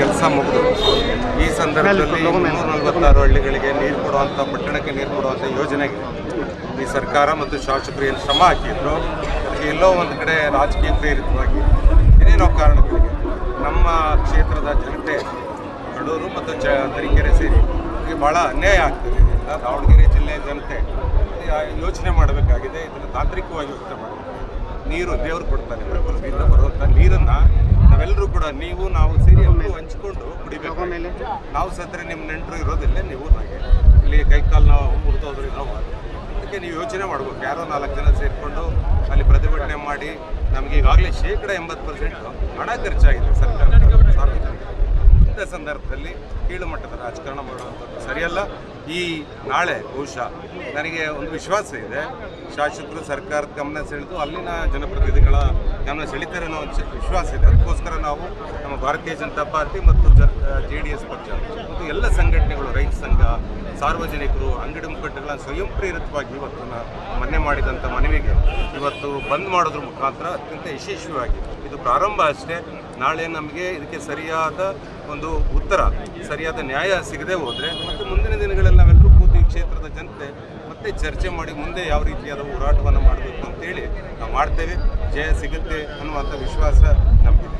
ಕೆಲಸ ಮುಗಿದು ಈ ಸಂದರ್ಭದಲ್ಲಿ ಮುನ್ನೂರ ನಲವತ್ತಾರು ಹಳ್ಳಿಗಳಿಗೆ ನೀರು ಕೊಡುವಂಥ ಪಟ್ಟಣಕ್ಕೆ ನೀರು ಕೊಡುವಂಥ ಯೋಜನೆಗೆ ಈ ಸರ್ಕಾರ ಮತ್ತು ಶಾಸಕರು ಏನು ಶ್ರಮ ಹಾಕಿದ್ರು ಅದಕ್ಕೆ ಎಲ್ಲೋ ಒಂದು ಕಡೆ ರಾಜಕೀಯ ಪ್ರೇರಿತವಾಗಿ ಏನೇನೋ ಕಾರಣಗಳಿಗೆ ನಮ್ಮ ಕ್ಷೇತ್ರದ ಜನತೆ ಕಡೂರು ಮತ್ತು ಚ ತರೀಕೆರೆ ಸೇರಿ ಈ ಭಾಳ ಅನ್ಯಾಯ ಆಗ್ತದೆ. ಇದರಿಂದ ದಾವಣಗೆರೆ ಜಿಲ್ಲೆಯ ಜನತೆ ಯೋಜನೆ ಯೋಚನೆ ಮಾಡಬೇಕಾಗಿದೆ ಇದನ್ನು ತಾಂತ್ರಿಕವಾಗಿ ಯೋಚನೆ ಮಾಡಬೇಕು ನೀರು ದೇವರು ಕೊಡ್ತಾರೆ ಪ್ರಕೃತಿಯಿಂದ ಬರುವಂಥ ನೀರನ್ನು ನಾವೆಲ್ಲರೂ ಕೂಡ ನೀವು ನಾವು ಸೇರಿ ಎಲ್ಲರೂ ಹಂಚ್ಕೊಂಡು ಕುಡಿಬೇಕು. ನಾವು ಸತ್ತರೆ ನಿಮ್ಮ ನೆಂಟರು ಇರೋದಿಲ್ಲ ನೀವು ಹಾಗೆ. ಇಲ್ಲಿ ಕೈಕಾಲು ನಾವು ಮುರಿದೋದ್ರೆ ನಾವು ಅದಕ್ಕೆ ನೀವು ಯೋಚನೆ ಮಾಡ್ಬೇಕು. ಯಾರೋ ನಾಲ್ಕು ಜನ ಸೇರಿಕೊಂಡು ಅಲ್ಲಿ ಪ್ರತಿಭಟನೆ ಮಾಡಿ ನಮಗೆ ಈಗಾಗಲೇ ಶೇಕಡ ಎಂಬತ್ತು ಪರ್ಸೆಂಟ್ ಹಣ ಖರ್ಚಾಗಿದೆ ಸರ್ಕಾರ ಸಾರ್ವಜನಿಕ ಇಂಥ ಸಂದರ್ಭದಲ್ಲಿ ಕೀಳು ಮಟ್ಟದ ರಾಜಕಾರಣ ಮಾಡುವಂಥದ್ದು ಸರಿಯಲ್ಲ. ಈ ನಾಳೆ ಬಹುಶಃ ನನಗೆ ಒಂದು ವಿಶ್ವಾಸ ಇದೆ. ಶಾಸಕರು ಸರ್ಕಾರದ ಗಮನ ಸೆಳೆದು ಅಲ್ಲಿನ ಜನಪ್ರತಿನಿಧಿಗಳ ಗಮನ ಸೆಳಿತಾರೆ ಅನ್ನೋ ಒಂದು ವಿಶ್ವಾಸ ಇದೆ. ಅದಕ್ಕೋಸ್ಕರ ನಾವು ನಮ್ಮ ಭಾರತೀಯ ಜನತಾ ಪಾರ್ಟಿ ಮತ್ತು ಜೆ ಡಿ ಎಸ್ ಪಕ್ಷ ಮತ್ತು ಎಲ್ಲ ಸಂಘಟನೆಗಳು, ರೈತ ಸಂಘ, ಸಾರ್ವಜನಿಕರು, ಅಂಗಡಿ ಮುಗ್ಗಟ್ಟುಗಳ ಸ್ವಯಂ ಪ್ರೇರಿತವಾಗಿ ಇವತ್ತು ಮೊನ್ನೆ ಮಾಡಿದಂಥ ಮನವಿಗೆ ಇವತ್ತು ಬಂದ್ ಮಾಡೋದ್ರ ಮುಖಾಂತರ ಅತ್ಯಂತ ಯಶಸ್ವಿಯಾಗಿ ಇದು ಪ್ರಾರಂಭ ಅಷ್ಟೇ. ನಾಳೆ ನಮಗೆ ಇದಕ್ಕೆ ಸರಿಯಾದ ಒಂದು ಉತ್ತರ, ಸರಿಯಾದ ನ್ಯಾಯ ಸಿಗದೆ ಹೋದರೆ ಮತ್ತು ಮುಂದಿನ ದಿನಗಳಲ್ಲಿ ನಾವೆಲ್ಲರೂ ಕೂತು ಈ ಕ್ಷೇತ್ರದ ಜನತೆ ಮತ್ತೆ ಚರ್ಚೆ ಮಾಡಿ ಮುಂದೆ ಯಾವ ರೀತಿಯಾದ ಹೋರಾಟವನ್ನು ಮಾಡಬೇಕು ಅಂತೇಳಿ ನಾವು ಮಾಡ್ತೇವೆ. ಜಯ ಸಿಗುತ್ತೆ ಅನ್ನುವಂಥ ವಿಶ್ವಾಸ ನಮಗಿದೆ.